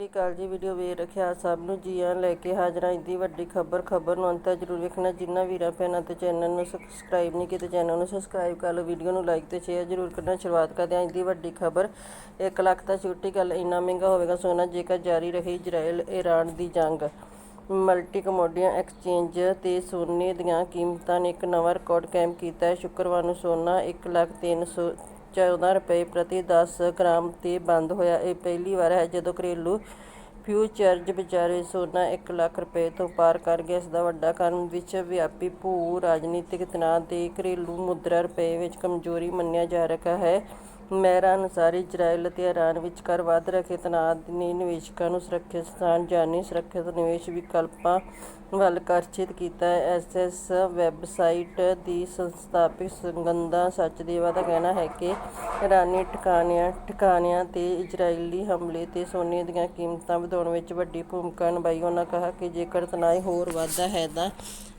ਸਤਿ ਸ਼੍ਰੀ ਅਕਾਲ ਜੀ ਵੀਡੀਓ ਵੇਖ ਰੱਖਿਆ ਸਭ ਨੂੰ। ਜੀ ਆਇਆਂ ਲੈ ਕੇ ਹਾਜ਼ਰ ਹਾਂ ਦੀ ਵੱਡੀ ਖਬਰ। ਖਬਰ ਨੂੰ ਅੰਤ ਤੱਕ ਜ਼ਰੂਰ ਵੇਖਣਾ। ਜਿੰਨਾ ਵੀਰਾਂ ਭੈਣਾਂ ਤੇ ਚੈਨਲ ਨੂੰ ਸਬਸਕ੍ਰਾਈਬ ਨਹੀਂ ਕੀਤਾ, ਚੈਨਲ ਨੂੰ ਸਬਸਕ੍ਰਾਈਬ ਕਰ ਲਓ ਵੀਡੀਓ ਨੂੰ ਲਾਈਕ ਤੇ ਸ਼ੇਅਰ ਜ਼ਰੂਰ ਕਰਨਾ। ਸ਼ੁਰੂਆਤ ਕਰਦੇ ਹਾਂ ਅੱਜ ਵੱਡੀ ਖਬਰ। 1 ਲੱਖ ਤਾਂ ਛੁੱਟੀ ਗੱਲ, ਇੰਨਾ ਮਹਿੰਗਾ ਹੋਵੇਗਾ ਸੋਨਾ ਜੇਕਰ ਜਾਰੀ ਰਹੀ ਇਜ਼ਰਾਈਲ ਈਰਾਨ ਦੀ ਜੰਗ। ਮਲਟੀ ਕਮੋਡੀਆਂ ਐਕਸਚੇਂਜ ਤੇ ਸੋਨੇ ਦੀਆਂ ਕੀਮਤਾਂ ਨੇ ਇੱਕ ਨਵਾਂ ਰਿਕਾਰਡ ਕਾਇਮ ਕੀਤਾ ਹੈ। ਸ਼ੁੱਕਰਵਾਰ ਨੂੰ ਸੋਨਾ 1 ਲੱਖ ਤਿੰਨ ਸੌ 14 ਰੁਪਏ ਪ੍ਰਤੀ 10 ਗ੍ਰਾਮ ਤੇ ਬੰਦ ਹੋਇਆ। ਇਹ ਪਹਿਲੀ ਵਾਰ ਹੈ ਜਦੋਂ ਘਰੇਲੂ ਫਿਊਚਰਜ਼ ਵਿਚਾਰੇ ਸੋਨਾ 1 ਲੱਖ ਰੁਪਏ ਤੋਂ ਪਾਰ ਕਰ ਗਿਆ ਇਸ ਦਾ ਵੱਡਾ ਕਾਰਨ ਵਿਸ਼ਵ ਵਿਆਪੀ ਭੂ ਰਾਜਨੀਤਿਕ ਤਣਾਅ ਤੇ ਘਰੇਲੂ ਮੁਦਰਾ ਰੁਪਏ ਵਿੱਚ ਕਮਜ਼ੋਰੀ ਮੰਨਿਆ ਜਾ ਰਿਹਾ ਹੈ। ਮਹਿਰਾ ਅਨੁਸਾਰ ਇਜ਼ਰਾਈਲ ਅਤੇ ਇਰਾਨ ਵਿਚਕਾਰ ਵੱਧ ਰਹੇ ਤਣਾਅ ਨੇ ਨਿਵੇਸ਼ਕਾਂ ਨੂੰ ਸੁਰੱਖਿਅਤ ਸਥਾਨ ਜਾਨੀ ਸੁਰੱਖਿਅਤ ਨਿਵੇਸ਼ ਵਿਕਲਪਾਂ ਵੱਲ ਆਕਰਸ਼ਿਤ ਕੀਤਾ। ਹੈ ਐਸਐਸ ਵੈਬਸਾਈਟ ਦੀ ਸੰਸਥਾਪਕ ਸੁਗੰਧਾ ਸਚਦੇਵਾ ਦਾ ਕਹਿਣਾ ਹੈ ਕਿ ਇਰਾਨੀ ਟਿਕਾਣਿਆਂ ਠਿਕਾਣਿਆਂ ਤੇ ਇਜ਼ਰਾਈਲੀ ਹਮਲੇ ਤੇ ਸੋਨੇ ਦੀਆਂ ਕੀਮਤਾਂ ਵਧਾਉਣ ਵਿੱਚ ਵੱਡੀ ਭੂਮਿਕਾ ਨਿਭਾਈ। ਉਹਨਾਂ ਕਿਹਾ ਕਿ ਜੇਕਰ ਤਣਾਅ ਹੋਰ ਵੱਧਦਾ ਹੈ ਤਾਂ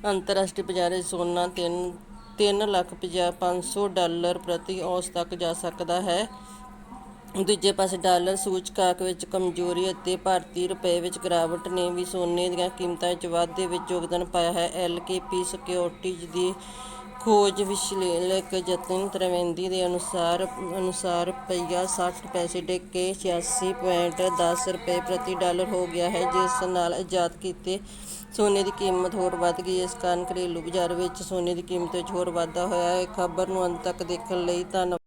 ਅੰਤਰਰਾਸ਼ਟਰੀ ਬਾਜ਼ਾਰ ਸੋਨਾ, ਤਿੰਨ ਤਿੰਨ ਲੱਖ ਪੰਜਾਹ ਪੰਜ ਸੌ ਡਾਲਰ ਪ੍ਰਤੀ ਔਂਸ ਤੱਕ ਜਾ ਸਕਦਾ ਹੈ। ਦੂਜੇ ਪਾਸੇ ਡਾਲਰ ਸੂਚਕਾਂਕ ਵਿੱਚ ਕਮਜ਼ੋਰੀ ਅਤੇ ਭਾਰਤੀ ਰੁਪਏ ਵਿੱਚ ਗਿਰਾਵਟ ਨੇ ਵੀ ਸੋਨੇ ਦੀਆਂ ਕੀਮਤਾਂ ਵਿੱਚ ਵਾਧੇ ਵਿੱਚ ਯੋਗਦਾਨ ਪਾਇਆ ਹੈ। ਐਲਕੇਪੀ ਸਿਕਿਉਰਿਟੀਜ਼ ਦੀ ਖੋਜ ਵਿਸ਼ਲੇਸ਼ਕ ਜਤਨ ਤ੍ਰਿਵੇਦੀ ਦੇ ਅਨੁਸਾਰ ਅਨੁਸਾਰ ਰੁਪਈਆ 60 ਪੈਸੇ ਡਿੱਗ ਕੇ 86.10 ਰੁਪਏ ਪ੍ਰਤੀ ਡਾਲਰ ਹੋ ਗਿਆ ਹੈ, ਜਿਸ ਨਾਲ ਆਜ਼ਾਦ ਕੀਤੇ ਸੋਨੇ ਦੀ ਕੀਮਤ ਹੋਰ ਵੱਧ ਗਈ। ਇਸ ਕਾਰਨ ਘਰੇਲੂ ਬਾਜ਼ਾਰ ਵਿੱਚ ਸੋਨੇ ਦੀ ਕੀਮਤ ਵਿੱਚ ਹੋਰ ਵਾਧਾ ਹੋਇਆ ਹੈ। ਖਬਰ ਨੂੰ ਅੰਤ ਤੱਕ ਦੇਖਣ ਲਈ ਧੰਨਵਾਦ।